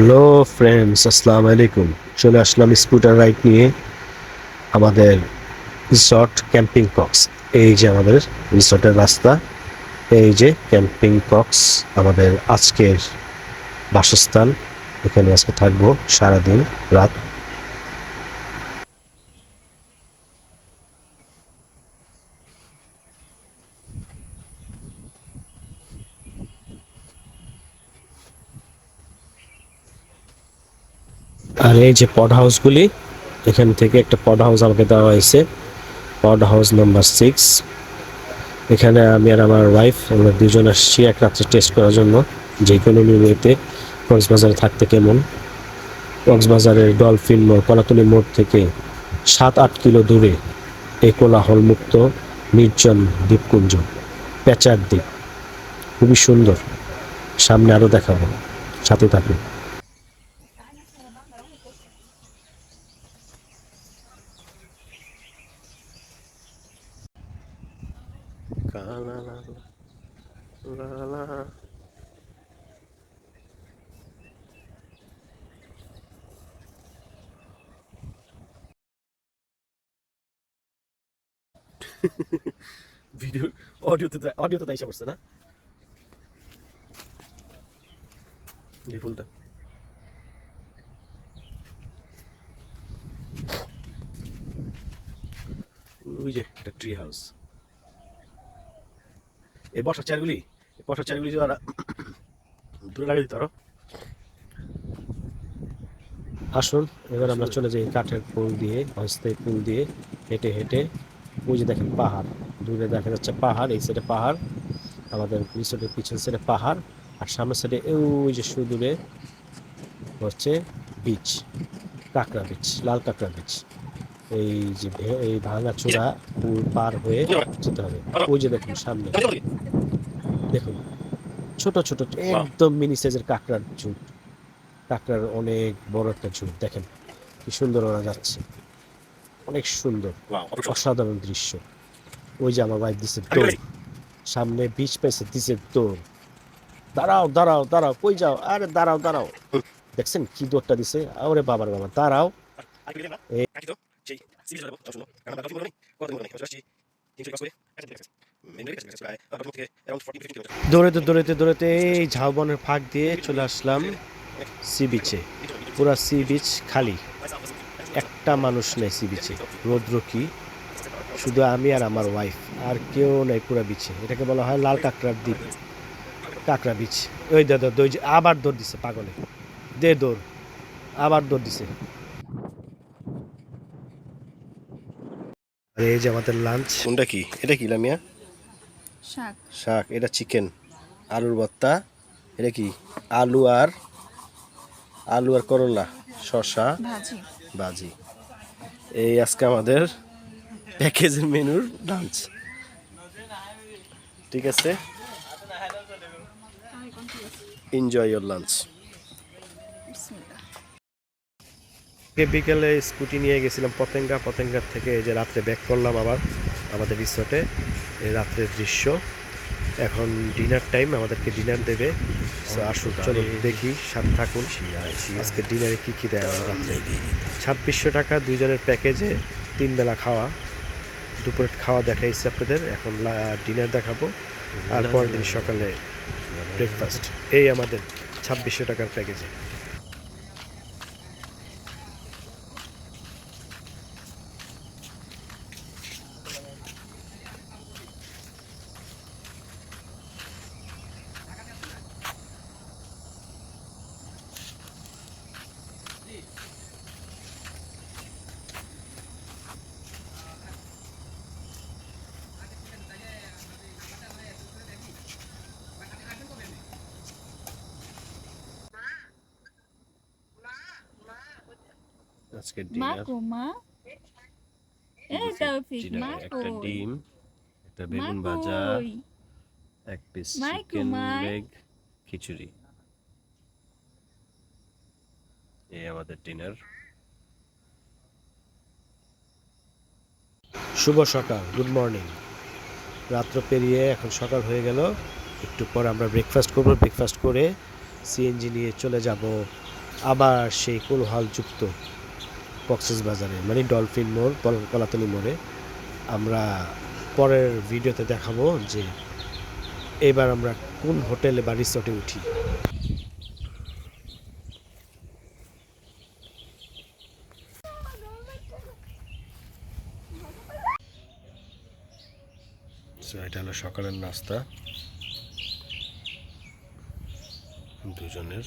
Hello friends, আসসালামু আলাইকুম। চলে আসলাম স্কুটার রাইড নিয়ে আমাদের রিসর্ট ক্যাম্পিং কক্স। এই যে আমাদের রিসর্টের রাস্তা, এই যে ক্যাম্পিং কক্স, আমাদের আজকের বাসস্থান। এখানে আজকে থাকব সারাদিন, রাত আর এই যে পড হাউসগুলি এখান থেকে একটা পড হাউস আমাকে দেওয়া হয়েছে। পড হাউস নাম্বার সিক্স এখানে আমি আর আমার ওয়াইফ আমরা দুজন আসছি এক রাত্রে টেস্ট করার জন্য। যে কোনো ওয়েতে কক্সবাজারে থাকতে কেমন? কক্সবাজারের ডলফিন মোড়, কলাতলি মোড় থেকে সাত আট কিলো দূরে এই কোলাহল মুক্ত নির্জন দ্বীপপুঞ্জ, প্যাচার দ্বীপ। খুবই সুন্দর। সামনে আরও দেখাবো। সাথে থাকুন। ভিডিও অডিওতে অডিওতে তাই পড়ছে না? ফুলটা। ওই যে একটা ট্রি হাউস এই বসার চেয়ারগুলি বসার চেয়ারগুলি যদি দূরে লাগিয়ে দিত আরও আসুন, এবার আমরা চলে যাই কাঠের পুল দিয়ে অস্থায়ী পুল দিয়ে, হেঁটে হেঁটে। ওই যে দেখেন পাহাড়, দূরে দেখা যাচ্ছে পাহাড়, এই সাইডে পাহাড়, আমাদের রিসোর্টের পিছন সাইডে পাহাড়, আর সামনের সাইডে ওই যে সুদূরে হচ্ছে বিচ কাঁকড়া বিচ লাল কাঁকড়া বিচ এই যে এই ভাঙা চূড়া পুল পার হয়ে যেতে হবে। ওই যে দেখুন সামনে। দেখুন ছোট ছোট একদম মিনি সাইজের কাঁকড়ার ঝুট কাঁকড়ার অনেক বড় একটা ঝুট দেখেন কি সুন্দর ওরা যাচ্ছে। অনেক সুন্দর অসাধারণ দৃশ্য। ওই যে আমার বাইক দিছে দৌড়। সামনে বিচ পাইছে দিছে দৌড়। দাঁড়াও দাঁড়াও দাঁড়াও কই যাও? আরে দাঁড়াও দাঁড়াও। দেখছেন কি দৌড়টা দিছে? আরে বাবার বাবা দাঁড়াও। দৌড়াতে দৌড়াতে দৌড়াতে এই ঝাউবনের ফাঁক দিয়ে চলে আসলাম সি বিচে পুরা সি বিচ খালি একটা মানুষ নেই সি বিচে রৌদ্র কি শুধু আমি আর আমার ওয়াইফ আর কেউ নেই পুরা বিচে এটাকে বলা হয় লাল কাঁকড়ার দ্বীপ কাঁকড়া বিচ ওই দাদা যে আবার দৌড় দিছে পাগলে দে দৌড় আবার দৌড় দিছে আর এই যে আমাদের লাঞ্চ কোনটা কি? এটা কি লামিয়া? শাক। শাক এটা চিকেন আলুর ভর্তা। এটা কি? আলু আর আলু আর করলা শসা। ভাজি। বাজি এই আজকে আমাদের প্যাকেজের মেনুর লাঞ্চ ঠিক আছে? এনজয় ইয়োর লাঞ্চ বিকেলে স্কুটি নিয়ে গেছিলাম পতেঙ্গা। পতেঙ্গার থেকে এই যে রাত্রে ব্যাক করলাম আবার আমাদের রিসোর্টে। এই রাত্রের দৃশ্য। এখন ডিনার টাইম আমাদেরকে ডিনার দেবে। আসুন চলো দেখি সাথে থাকুন। আজকে ডিনারে কি কি দেয় আমার রাত্রে? ছাব্বিশশো টাকা দুইজনের প্যাকেজে তিন বেলা খাওয়া। দুপুরের খাওয়া দেখাইছে আপনাদের। এখন ডিনার দেখাবো। আর পরের দিন সকালে ব্রেকফাস্ট এই আমাদের ছাব্বিশশো টাকার প্যাকেজে আজকে মা ডিনার মা এই তৌফিক মা একটা ডিম একটা বেগুন ভাজা এক পিস চিকেন। লেগ খিচুড়ি এই আমাদের ডিনার শুভ সকাল গুড মর্নিং রাত্র পেরিয়ে এখন সকাল হয়ে গেল। একটু পর আমরা ব্রেকফাস্ট করব। ব্রেকফাস্ট করে সিএনজি নিয়ে চলে যাব। আবার সেই কোলহালযুক্ত কক্সেস বাজারে মানে ডলফিন মোড় কলাতলি মোড়ে আমরা পরের ভিডিওতে দেখাবো যে এবার আমরা কোন হোটেলে বা রিসোর্টে উঠি। এটা হলো সকালের নাস্তা। দুজনের।